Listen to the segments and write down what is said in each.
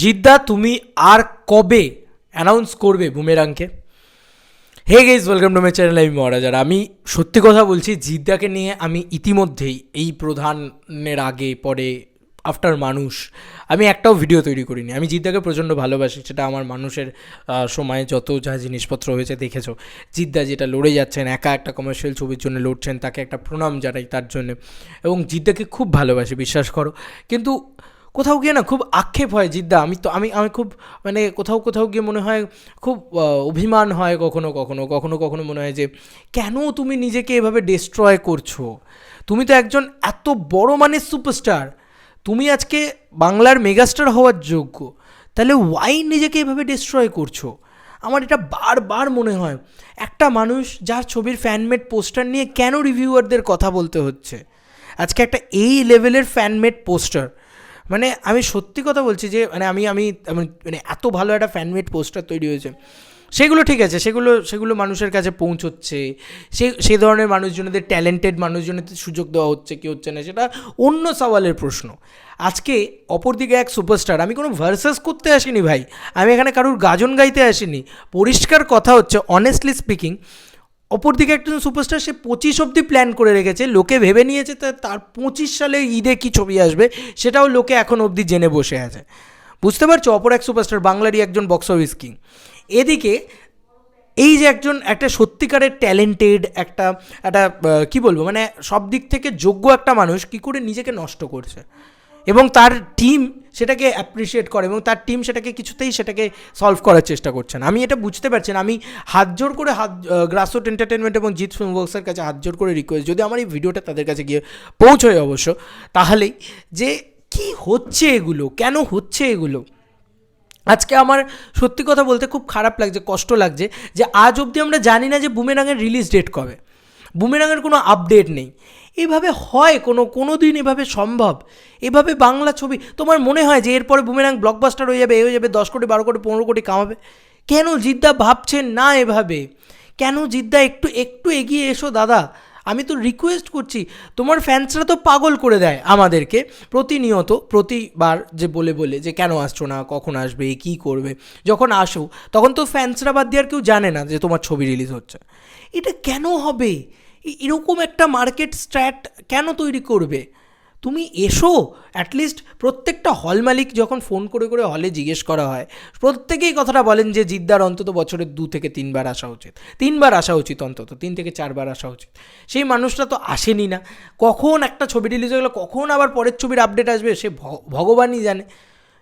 জিদ্দা, তুমি আর কবে অ্যানাউন্স করবে বুমেরাংকে? Hey guys welcome to my channel আমি মহারাজার আমি সত্যি কথা বলছি, জিদ্দাকে নিয়ে আমি ইতিমধ্যেই এই প্রধানের আগে, পরে আফটার মানুষ, আমি একটাও ভিডিও তৈরি করিনি। আমি জিদ্দাকে প্রচণ্ড ভালোবাসি, সেটা আমার মানুষের সময়ে যত যা জিনিসপত্র হয়েছে দেখেছ। জিদ্দা যেটা লড়ে যাচ্ছেন, একা একটা কমার্শিয়াল ছবির জন্য লড়ছেন, তাকে একটা প্রণাম জানাই তার জন্য। এবং জিদ্দাকে খুব ভালোবাসি, বিশ্বাস করো। কিন্তু কোথাও গিয়ে না খুব আক্ষেপ হয় জিদ্দা। আমি তো, আমি আমি খুব মানে কোথাও কোথাও গিয়ে মনে হয় খুব অভিমান হয় কখনো কখনো কখনো কখনো মনে হয় যে, কেন তুমি নিজেকে এভাবে ডিস্ট্রয় করছ? তুমি তো একজন এত বড় মানের সুপারস্টার তুমি আজকে বাংলার মেগাস্টার হওয়ার যোগ্য। তাহলে ওয়াই নিজেকে এভাবে ডিস্ট্রয় করছ? আমার এটা বারবার মনে হয়। একটা মানুষ যার ছবির ফ্যানমেড পোস্টার নিয়ে কেন রিভিউয়ারদের কথা বলতে হচ্ছে? আজকে একটা এই লেভেলের ফ্যানমেড পোস্টার মানে আমি সত্যি কথা বলছি যে মানে আমি আমি মানে এত ভালো একটা ফ্যানমেড পোস্টার তৈরি হয়েছে। সেগুলো ঠিক আছে, সেগুলো সেগুলো মানুষের কাছে পৌঁছচ্ছে। সে সেই ধরনের মানুষজনদের ট্যালেন্টেড মানুষজনদের সুযোগ দেওয়া হচ্ছে, কি হচ্ছে না, সেটা অন্য সওয়ালের প্রশ্ন। আজকে অপরদিকে এক সুপারস্টার আমি কোনো ভার্সাস করতে আসিনি ভাই। আমি এখানে কারুর গাজন গাইতে আসিনি। পরিষ্কার কথা হচ্ছে অনেস্টলি স্পিকিং অপরদিকে একজন সুপারস্টার সে পঁচিশ অবধি প্ল্যান করে রেখেছে। লোকে ভেবে নিয়েছে তার পঁচিশ সালে ঈদে কি ছবি আসবে, সেটাও লোকে এখন অবধি জেনে বসে আছে। বুঝতে পারছ? অপর এক সুপারস্টার বাংলারই একজন বক্স অফিস কিং এদিকে এই যে একজন, একটা সত্যিকারের ট্যালেন্টেড একটা একটা কি বলব? মানে সব দিক থেকে যোগ্য একটা মানুষ কি করে নিজেকে নষ্ট করছে। এবং তার টিম সেটাকে অ্যাপ্রিসিয়েট করে এবং তার টিম সেটাকে কিছুতেই সেটাকে সলভ করার চেষ্টা করছে না। আমি এটা বুঝতে পারছি না। আমি হাত জোর করে হাত গ্রাসরুট এন্টারটেনমেন্ট এবং জিৎ ফিল্ম ওয়ার্কসের কাছে হাত জোর করে রিকোয়েস্ট যদি আমার এই ভিডিওটা তাদের কাছে গিয়ে পৌঁছয় অবশ্য, তাহলেই যে কি হচ্ছে এগুলো, কেন হচ্ছে এগুলো? আজকে আমার সত্যি কথা বলতে খুব খারাপ লাগছে, কষ্ট লাগছে যে আজ অবধি আমরা জানি না যে বুমেরাঙের রিলিজ ডেট কবে। বুমেরাঙের কোনো আপডেট নেই। এভাবে হয় কোনো কোনো দিন এভাবে সম্ভব। এভাবে বাংলা ছবি, তোমার মনে হয় যে এরপরে বুমেরাং ব্লকবাস্টার হয়ে যাবে, এ হয়ে যাবে, দশ কোটি, বারো কোটি, পনেরো কোটি কামাবে? কেন জিদ্দা ভাবছেন না এভাবে? কেন জিদ্দা একটু একটু এগিয়ে এসো দাদা। আমি তো রিকোয়েস্ট করছি, তোমার ফ্যান্সরা তো পাগল করে দেয় আমাদেরকে প্রতিনিয়ত, প্রতিবার যে বলে বলে যে কেন আসছো না, কখন আসবে কি করবে? যখন আসো তখন তো ফ্যান্সরা বাদ দিয়ে আর কেউ জানে না যে তোমার ছবি রিলিজ হচ্ছে। এটা কেন হবে? এরকম একটা মার্কেট স্ট্র্যাট কেন তৈরি করবে? তুমি এসো অ্যাটলিস্ট প্রত্যেকটা হল মালিক যখন ফোন করে করে হলে জিজ্ঞেস করা হয়, প্রত্যেকেই কথাটা বলেন যে জিদ্দার অন্তত বছরের দু থেকে তিনবার আসা উচিত, তিনবার আসা উচিত অন্তত, তিন থেকে চারবার আসা উচিত। সেই মানুষটা তো আসেনি না। কখন একটা ছবি রিলিজ হয়ে গেলো, কখন আবার পরের ছবির আপডেট আসবে সে ভগবানই জানে।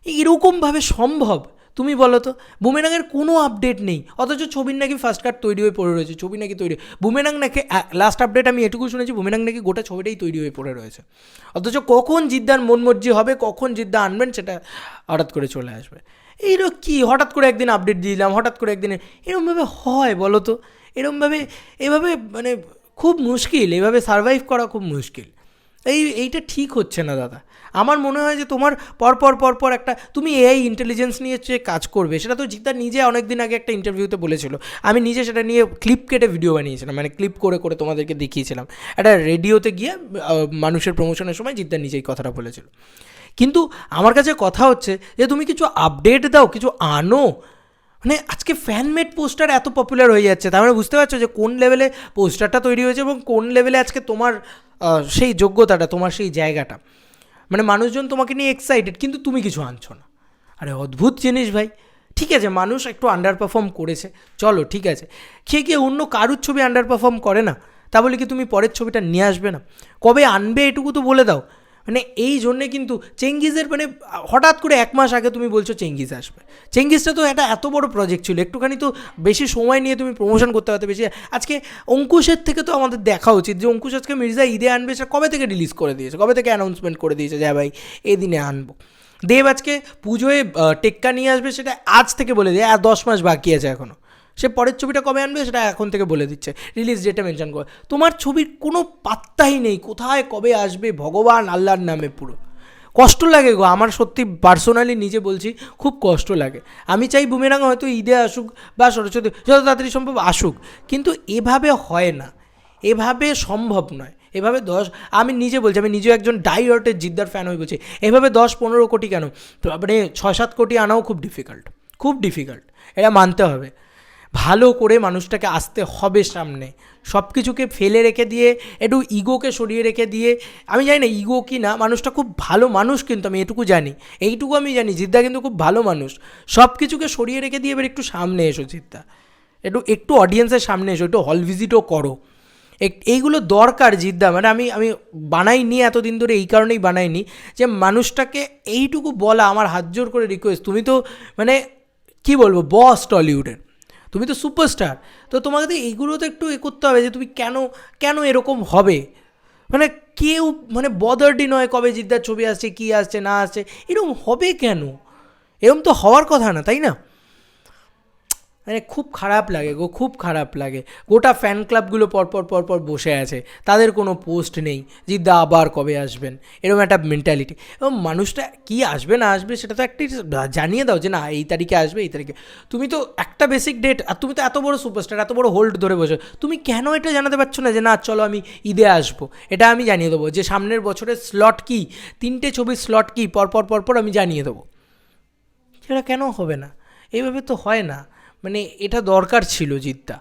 এরকমভাবে সম্ভব? তুমি বলো তো, বুমেরাঙের কোনো আপডেট নেই। অথচ ছবির নাকি ফার্স্ট কাট তৈরি হয়ে পড়ে রয়েছে, ছবি নাকি তৈরি বুমেরাং নাকি লাস্ট আপডেট আমি এটুকু শুনেছি, বুমেরাং নাকি গোটা ছবিটাই তৈরি হয়ে পড়ে রয়েছে। অথচ কখন জিদ্দার মন মর্জি হবে, কখন জিদ্দা আনবেন সেটা হঠাৎ করে চলে আসবে। এইরকম কী? হঠাৎ করে একদিন আপডেট দিয়ে দিলাম, হঠাৎ করে একদিন এরকমভাবে হয় বলো তো। এরকমভাবে এভাবে মানে খুব মুশকিল, এভাবে সারভাইভ করা খুব মুশকিল। এই, এইটা ঠিক হচ্ছে না, দাদা। আমার মনে হয় যে তোমার পরপর পরপর একটা, তুমি এআই ইন্টেলিজেন্স নিয়ে যে কাজ করবে, সেটা তো জিদ্দা নিজে অনেক দিন আগে একটা ইন্টারভিউতে বলেছিল। আমি নিজে সেটা নিয়ে ক্লিপ কেটে ভিডিও বানিয়েছিলাম মানে ক্লিপ করে করে তোমাদেরকে দেখিয়েছিলাম। একটা রেডিওতে গিয়ে মানুষের প্রমোশনের সময় জিদ্দা নিজেই কথাটা বলেছিল। কিন্তু আমার কাছে কথা হচ্ছে যে, তুমি কিছু আপডেট দাও, কিছু আনো। মানে আজকে ফ্যানমেড পোস্টার এত পপুলার হয়ে যাচ্ছে, তার মানে বুঝতে পারছ যে কোন লেভেলে পোস্টারটা তৈরি হয়েছে এবং কোন লেভেলে আজকে তোমার সেই যোগ্যতাটা, তোমার সেই জায়গাটা। মানে মানুষজন তোমাকে নিয়ে এক্সাইটেড কিন্তু তুমি কিছু আনছো না। আরে অদ্ভুত জিনিস ভাই। ঠিক আছে, মানুষ একটু আন্ডার পারফর্ম করেছে। চলো, ঠিক আছে। কে কে অন্য কারুর ছবি আন্ডার পারফর্ম করে না, তা বলে কি তুমি পরের ছবিটা নিয়ে আসবে না? কবে আনবে এটুকু তো বলে দাও। মানে এই জন্যে কিন্তু চেঙ্গিজের মানে হঠাৎ করে এক মাস আগে তুমি বলছো চেঙ্গিজ আসবে। চেঙ্গিজটা তো একটা এত বড় প্রজেক্ট ছিল, একটুখানি তো বেশি সময় নিয়ে তুমি প্রমোশন করতে পারতে, বেশি আজকে অঙ্কুশের থেকে তো আমাদের দেখা উচিত যে অঙ্কুশ আজকে মির্জা ঈদে আনবে সেটা কবে থেকে রিলিজ করে দিয়েছে, কবে থেকে অ্যানাউন্সমেন্ট করে দিয়েছে যে হ্যাঁ ভাই, এই দিনে আনব। দেব আজকে পুজোয় টেক্কা নিয়ে আসবে, সেটা আজ থেকে বলে দিয়ে আর দশ মাস বাকি আছে এখনও সে পরের ছবিটা কবে আনবে সেটা এখন থেকে বলে দিচ্ছে। রিলিজ ডেটে মেনশন করে। তোমার ছবির কোনো পাত্তাই নেই। কোথায়, কবে আসবে, ভগবান আল্লাহর নামে পুরো। কষ্ট লাগে গো, আমার সত্যি পার্সোনালি নিজে বলছি, খুব কষ্ট লাগে। আমি চাই বুমেরাং হয়তো ঈদে আসুক বা সরস্বতী, যত তাড়াতাড়ি সম্ভব আসুক। কিন্তু এভাবে হয় না। এভাবে সম্ভব নয়। এভাবে দশ, আমি নিজে বলছি, আমি নিজেও একজন ডাইরটের জিদ্দার ফ্যান হয়ে বলছি, এভাবে দশ, পনেরো কোটি কেন? মানে ছয়, সাত কোটি আনাও খুব ডিফিকাল্ট খুব ডিফিকাল্ট এটা মানতে হবে। ভালো করে মানুষটাকে আসতে হবে সামনে। সব কিছুকে ফেলে রেখে দিয়ে, একটু ইগোকে সরিয়ে রেখে দিয়ে, আমি জানি না ইগো কি না, মানুষটা খুব ভালো মানুষ কিন্তু আমি এটুকু জানি। এইটুকু আমি জানি, জিদ্দা কিন্তু খুব ভালো মানুষ। সব কিছুকে সরিয়ে রেখে দিয়ে এবার একটু সামনে এসো জিদ্দা। একটু একটু অডিয়েন্সের সামনে এসো, একটু হল ভিজিটও করো। এইগুলো দরকার জিদ্দা মানে আমি আমি বানাইনি এতদিন ধরে, এই কারণেই বানাইনি যে মানুষটাকে এইটুকু বলা, আমার হাত জোর করে রিকোয়েস্ট তুমি তো মানে কি বলব বস টলিউডের। তুমি তো সুপারস্টার তো তোমাকে তো এইগুলো তো একটু এ করতে হবে যে তুমি কেন কেন এরকম হবে? মানে কেউ মানে বদারডি নয় কবে জিদ্দার ছবি আসছে, কী আসছে, না আসছে, এরকম হবে কেন? এরকম তো হওয়ার কথা না, তাই না? মানে খুব খারাপ লাগে গো, খুব খারাপ লাগে। গোটা ফ্যান ক্লাবগুলো পরপর পরপর বসে আছে। তাদের কোনো পোস্ট নেই জিদ্দা আবার কবে আসবেন। এরকম একটা মেন্টালিটি এবং মানুষটা কি আসবে, না আসবে, সেটা তো একটি জানিয়ে দাও যে, না, এই তারিখে আসবে, এই তারিখে। তুমি তো একটা বেসিক ডেট আর তুমি তো এত বড় সুপারস্টার এত বড় হোল্ড ধরে বসে। তুমি কেন এটা জানাতে পারছ না যে, না, চলো আমি ঈদে আসব? এটা আমি জানিয়ে দেবো যে, সামনের বছরের স্লট কি? তিনটে ছবির স্লট কি? পরপর পরপর আমি জানিয়ে দেবো। সেটা কেন হবে না? এইভাবে তো হয় না। মানে এটা দরকার ছিল জিতটা,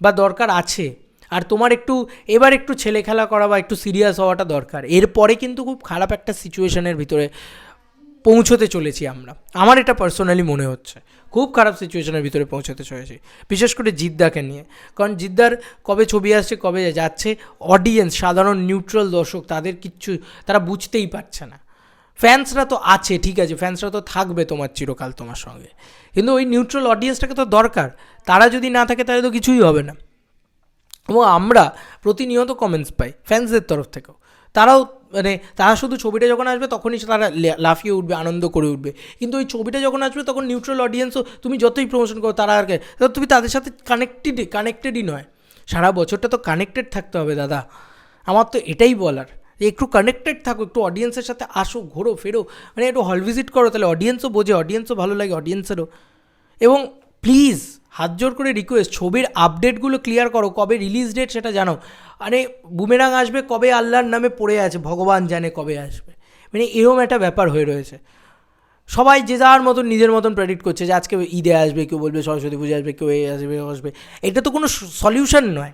বা দরকার আছে। আর তোমার একটু, এবার একটু ছেলে খেলা করা বা একটু সিরিয়াস হওয়াটা দরকার। এরপরে কিন্তু খুব খারাপ একটা সিচুয়েশনের ভিতরে পৌঁছতে চলেছি আমরা। আমার এটা পার্সোনালি মনে হচ্ছে। খুব খারাপ সিচুয়েশনের ভিতরে পৌঁছতে চলেছি। বিশেষ করে জিদ্দাকে নিয়ে। কারণ জিদ্দার কবে ছবি আসছে, কবে যাচ্ছে অডিয়েন্স সাধারণ নিউট্রাল দর্শক, তাদের কিচ্ছু, তারা বুঝতেই পারছে না। ফ্যান্সরা তো আছে, ঠিক আছে ফ্যান্সরা তো থাকবে তোমার চিরকাল তোমার সঙ্গে। কিন্তু ওই নিউট্রাল অডিয়েন্সটাকে তো দরকার, তারা যদি না থাকে তাহলে তো কিছুই হবে না। এবং আমরা প্রতিনিয়ত কমেন্টস পাই ফ্যান্সদের তরফ থেকেও। তারাও মানে তারা শুধু ছবিটা যখন আসবে তখনই তারা লাফিয়ে উঠবে, আনন্দ করে উঠবে। কিন্তু ওই ছবিটা যখন আসবে তখন নিউট্রাল অডিয়েন্সও তুমি যতই প্রমোশন করো, তারা আর তুমি তাদের সাথে কানেক্টেড কানেক্টেডই নয়। সারা বছরটা তো কানেক্টেড থাকতে হবে, দাদা। আমার তো এটাই বলার। একটু কানেক্টেড থাকো, একটু অডিয়েন্সের সাথে আসো, ঘোরো, ফেরো। মানে একটু হল ভিজিট করো, তাহলে অডিয়েন্সও বোঝে অডিয়েন্সও ভালো লাগে অডিয়েন্সেরও এবং প্লিজ হাত জোর করে রিকোয়েস্ট ছবির আপডেটগুলো ক্লিয়ার করো, কবে রিলিজ ডেট সেটা জানো। মানে বুমেরাং আসবে কবে আল্লাহর নামে পড়ে আছে, ভগবান জানে কবে আসবে। মানে এরম একটা ব্যাপার হয়ে রয়েছে। সবাই যে যার মতন, নিজের মতন প্রেডিক্ট করছে যে আজকে ঈদে আসবে, কেউ বলবে সরস্বতী পুজো আসবে, কেউ এ আসবে আসবে। এটা তো কোনো সলিউশন নয়।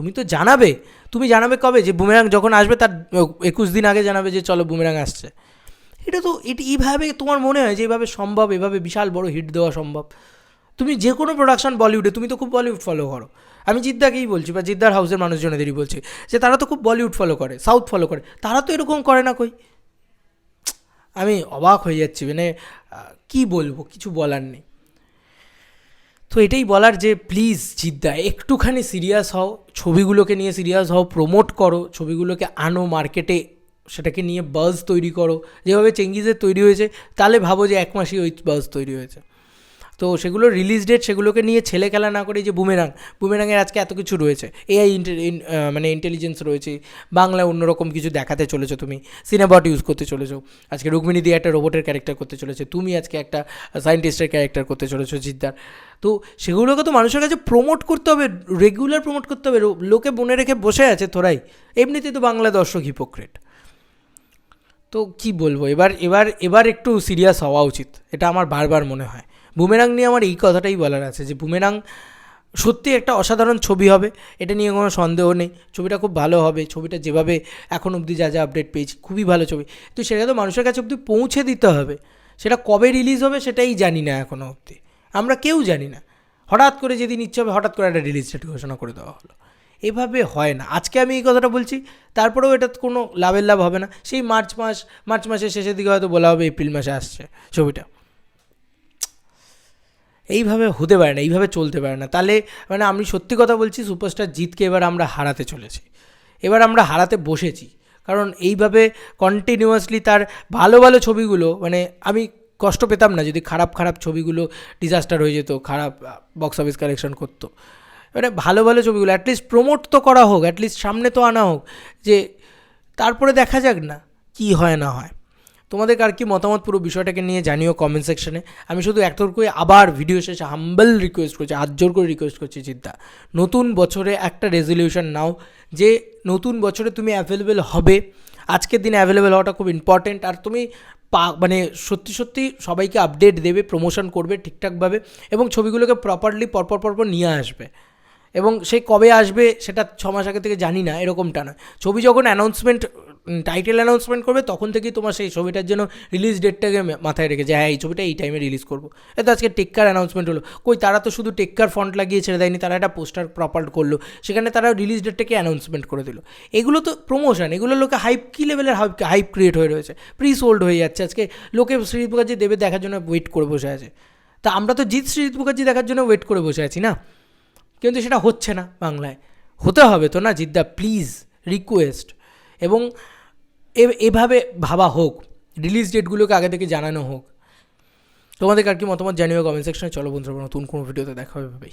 তুমি তো জানাবে। তুমি জানাবে কবে? যে বুমেরাং যখন আসবে, তার একুশ দিন আগে জানাবে যে চলো বুমেরাং আসছে। এটা তো, এটি এইভাবে তোমার মনে হয় যে এইভাবে সম্ভব, এভাবে বিশাল বড় হিট দেওয়া সম্ভব? তুমি যে কোনো প্রোডাকশন বলিউডে তুমি তো খুব বলিউড ফলো করো। আমি জিদ্দাকেই বলছি, বা জিদ্দার হাউসের মানুষজনেদেরই বলছি, যে তারা তো খুব বলিউড ফলো করে সাউথ ফলো করে। তারা তো এরকম করে না কই? আমি অবাক হয়ে যাচ্ছি মানে কি বলব, কিছু বলার নেই। তো এটাই বলার যে প্লিজ জিদ্দা, একটুখানি সিরিয়াস হও, ছবিগুলোকে নিয়ে সিরিয়াস হও প্রমোট করো, ছবিগুলোকে আনো মার্কেটে সেটাকে নিয়ে বাজ তৈরি করো। যেভাবে চেঙ্গিজের তৈরি হয়েছে, তাহলে ভাবো যে এক মাসই ওই বাজ তৈরি হয়েছে। তো সেগুলো রিলিজ ডেট সেগুলোকে নিয়ে ছেলে খেলা না করে যে বুমেরাং বুমেরাঙের আজকে এত কিছু রয়েছে। এআই মানে ইন্টেলিজেন্স রয়েছে, বাংলায় অন্যরকম কিছু দেখাতে চলেছো তুমি সিনেমাট ইউজ করতে চলেছো, আজকে রুক্মিণী দিয়ে একটা রোবটের ক্যারেক্টার করতে চলেছে, তুমি আজকে একটা সায়েন্টিস্টের ক্যারেক্টার করতে চলেছো জিদ্দার। তো সেগুলোকে তো মানুষের কাছে প্রমোট করতে হবে রেগুলার প্রমোট করতে হবে লোকে মনে রেখে বসে আছে তোরাই এমনিতেই তো বাংলা দর্শক হিপোক্রেট তো কি বলব, এবার এবার এবার একটু সিরিয়াস হওয়া উচিত, এটা আমার বারবার মনে হয়। বুমেরাং নিয়ে আমার এই কথাটাই বলার আছে যে বুমেরাং সত্যি একটা অসাধারণ ছবি হবে, এটা নিয়ে কোনো সন্দেহ নেই। ছবিটা খুব ভালো হবে, ছবিটা যেভাবে এখন অবধি যা যা আপডেট পেয়েছি, খুবই ভালো ছবি। তো সেটা তো মানুষের কাছে অবধি পৌঁছে দিতে হবে। সেটা কবে রিলিজ হবে সেটাই জানি না এখনও অবধি। আমরা কেউ জানি না। হঠাৎ করে যেদিন ইচ্ছে হবে হঠাৎ করে একটা রিলিজ ডেট ঘোষণা করে দেওয়া হলো। এভাবে হয় না। আজকে আমি এই কথাটা বলছি, তারপরেও এটা কোনো লাভের লাভ হবে না। সেই মার্চ মাস, মার্চ মাসের শেষের দিকে হয়তো বলা হবে এপ্রিল মাসে আসছে ছবিটা। এইভাবে হতে পারে না, এইভাবে চলতে পারে না। তাহলে মানে আমি সত্যি কথা বলছি সুপারস্টার জিতকে এবার আমরা হারাতে চলেছি। এবার আমরা হারাতে বসেছি। কারণ এইভাবে কন্টিনিউয়াসলি তার ভালো ভালো ছবিগুলো মানে আমি কষ্ট পেতাম না যদি খারাপ খারাপ ছবিগুলো ডিজাস্টার হয়ে যেত, খারাপ বক্স অফিস কালেকশন করতো। মানে ভালো ভালো ছবিগুলো অ্যাটলিস্ট প্রমোট তো করা হোক অ্যাটলিস্ট সামনে তো আনা হোক, যে তারপরে দেখা যাক না কি হয়, না হয়। তোমাদের আর কি মতামত পুরো বিষয়টাকে নিয়ে জানিও কমেন্ট সেকশনে আমি শুধু করে আবার ভিডিও শেষে হাম্বল রিকোয়েস্ট করছি, হাত জোর করে রিকোয়েস্ট করছি চিন্তা। নতুন বছরে একটা রেজলিউশন নাও, যে নতুন বছরে তুমি অ্যাভেলেবেল হবে। আজকের দিনে অ্যাভেলেবেল হওয়াটা খুব ইম্পর্টেন্ট আর তুমি পা মানে সত্যি সত্যি সবাইকে আপডেট দেবে প্রমোশন করবে ঠিকঠাকভাবে এবং ছবিগুলোকে প্রপারলি পরপর পরপর নিয়ে আসবে। এবং সে কবে আসবে সেটা ছ মাস আগে থেকে জানি না, এরকমটা নয়। ছবি যখন অ্যানাউন্সমেন্ট টাইটেল অ্যানাউন্সমেন্ট করবে, তখন থেকেই তোমার সেই ছবিটার জন্য রিলিজ ডেটটাকে মাথায় রেখে যে হ্যাঁ এই ছবিটা এই টাইমে রিলিজ করব। এ তো আজকে টেক্কার অ্যানাউন্সমেন্ট হলো। কই, তারা তো শুধু টেক্কার ফন্ট লাগিয়ে ছেড়ে দেয়নি, তারা একটা পোস্টার প্রপার করল। সেখানে তারা রিলিজ ডেটটাকে অ্যানাউন্সমেন্ট করে দিল। এগুলো তো প্রমোশন এগুলো লোকে হাইপ কী লেভেলের হাইপ হাইপ ক্রিয়েট হয়ে রয়েছে? প্রি সোল্ড হয়ে যাচ্ছে আজকে। লোকে শ্রীজিৎ মুখার্জি দেবে দেখার জন্য ওয়েট করে বসে আছে। তা আমরা তো জিৎ শ্রীজিৎ মুখার্জি দেখার জন্য ওয়েট করে বসে আছি না? কিন্তু সেটা হচ্ছে না বাংলায়। হতে হবে তো না জিদ্দা প্লিজ রিকোয়েস্ট এবং এভাবে ভাবা হোক রিলিজ ডেটগুলোকে আগে থেকে জানানো হোক। তোমাদের আর কি মতামত জানিও কমেন্ট সেকশনে চলো বন্ধুরা, নতুন কোনো ভিডিওতে দেখা হবে ভাই